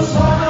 일대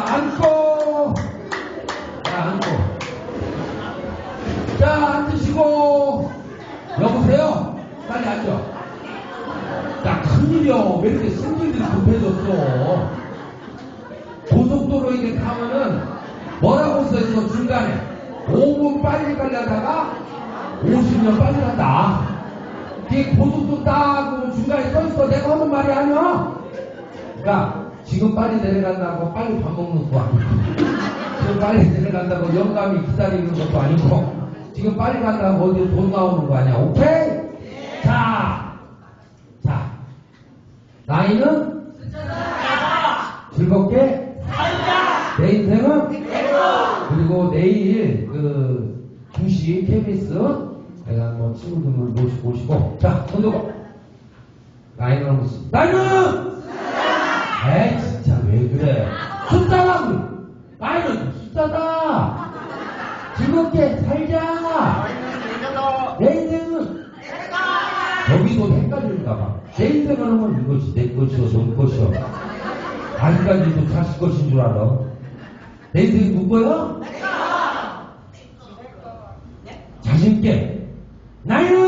자, 앉고. 자, 앉고. 자, 앉으시고. 여보세요? 빨리 앉아. 자, 큰일이요. 왜 이렇게 승질이 급해졌어? 고속도로 이렇게 타면은 뭐라고 써있어, 중간에. 5분 빨리 빨리 하다가 50년 빨리 한다. 이게 고속도로 딱 중간에 써있어. 내가 하는 말이 아니야. 그러니까 지금 빨리 내려간다고 빨리 밥 먹는 것도 아니고 지금 빨리 내려간다고 영감이 기다리는 것도 아니고 지금 빨리 간다고 어디 돈 나오는 거 아니야. 오케이? 자, 자 나이는 즐겁게 내 인생은 그리고 내일 그 중시 KBS 내가 뭐 친구들 모시고 자 손들고 나이는 무슨 나이는 에이 진짜 왜 그래 숫자라고 나이는 숫자다 살자 내 인생은 여기도 헷갈릴까봐. 내 인생은 하면 이것이 내 것이요 너 것이요. 아직까지도 자식 것인 줄 알아. 내 인생이 누구야? 자신있게 즐겁게